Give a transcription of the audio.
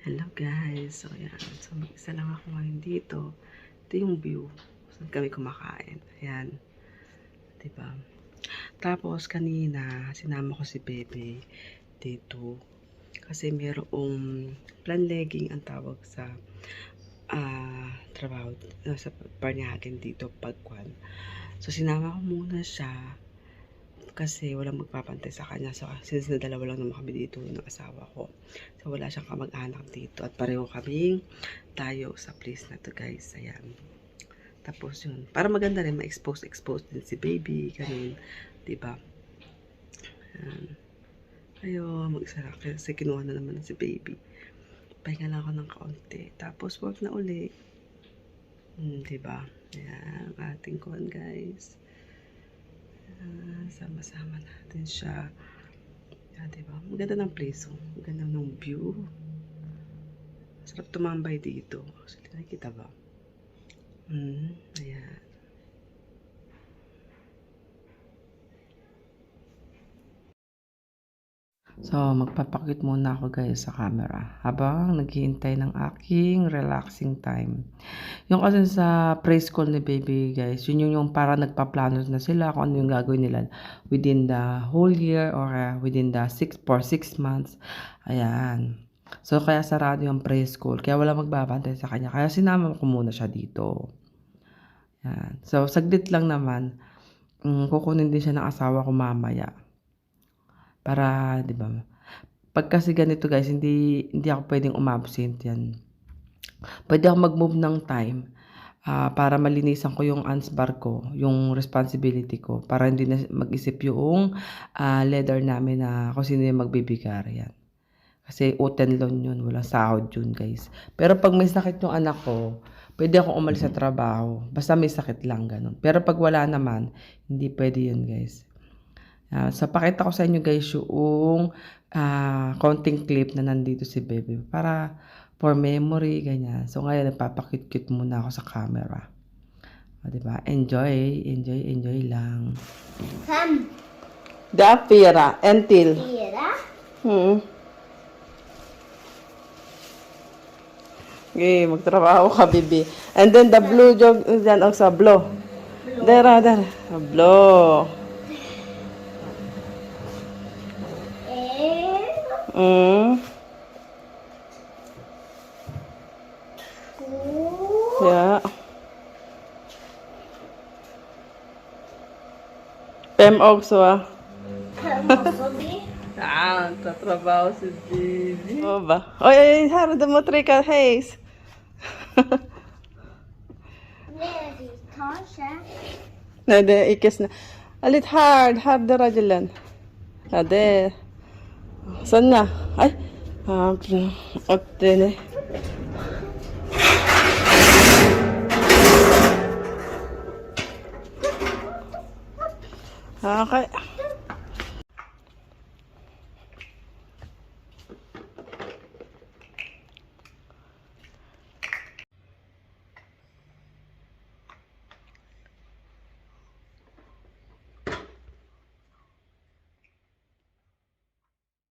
Hello guys. So yan. So mag-isa lang ako ngayon dito. Ito yung view. Saan kami kumakain. Ayan. Diba? Tapos kanina, sinama ko si Bebe dito. Kasi mayroong plan legging ang tawag sa ah trabaho uh, sa Paranahagan dito pagkwan. So sinama ko muna siya kasi walang magpapantay sa kanya. So, since na dalawa lang naman kami dito ng asawa ko. So, wala siyang kamag-anak dito. At pareho kaming tayo sa place na to guys. Ayan. Tapos yun. Para maganda rin, ma-expose-expose din si baby. Ganun. Diba? Ayan. Ayo, mag-isa. Kasi kinuha na naman si baby. Pahinga lang ako ng kaunti. Tapos, work na uli. Hmm, diba? Ayan. Ating kuhan guys. Ah, sama-sama natin siya. Ah, diba? Maganda ng place. Oh. Maganda ng view. Sarap tumambay dito. Actually, nakikita ba? Hmm, ayan. So, magpapakit muna ako guys sa camera habang naghihintay ng aking relaxing time. Yung kasi sa preschool ni baby guys, yun yung, yung para nagpaplano na sila kung ano yung gagawin nila within the whole year or uh, within the six, for six months. Ayan. So, kaya sarado yung preschool. Kaya wala magbabantay sa kanya. Kaya sinama ko muna siya dito. Ayan. So, saglit lang naman. Um, kukunin din siya ng asawa ko mamaya. Para, di ba? Pag kasi ganito guys, hindi, hindi ako pwedeng umabsent yan. Pwede ako mag-move ng time ah, para malinisan ko yung ansbar ko, yung responsibility ko, para hindi na mag-isip yung ah, leader namin na kung sino yung magbibigar yan. Kasi uten loan yun, walang sahod yun guys. Pero pag may sakit yung anak ko, pwede akong umalis sa trabaho. Basta may sakit lang, ganun. Pero pag wala naman, hindi pwede yun guys. Ah, so, pakita ko sa inyo guys yung ah, konting clip na nandito si Bebe para for memory, ganyan. So, ngayon, nagpapakit-cute muna ako sa camera. O, diba? Enjoy, enjoy, enjoy lang. Sam, Da, pira, until. Tira. Hmm. Okay, magtrabaho ka, bibi. And then the blue jog, dyan, ang sa blue. Dera, dera. Blue. Mm. Ja. Fem också. Ah, tá trabalho se vive. Oba. Oi, oi, Hara da Motrica Reis. Nej, det är icke snö. Lite här, här där rajlen. Ja, det är... Saan na? Ay. Ah, otte ne. Okay.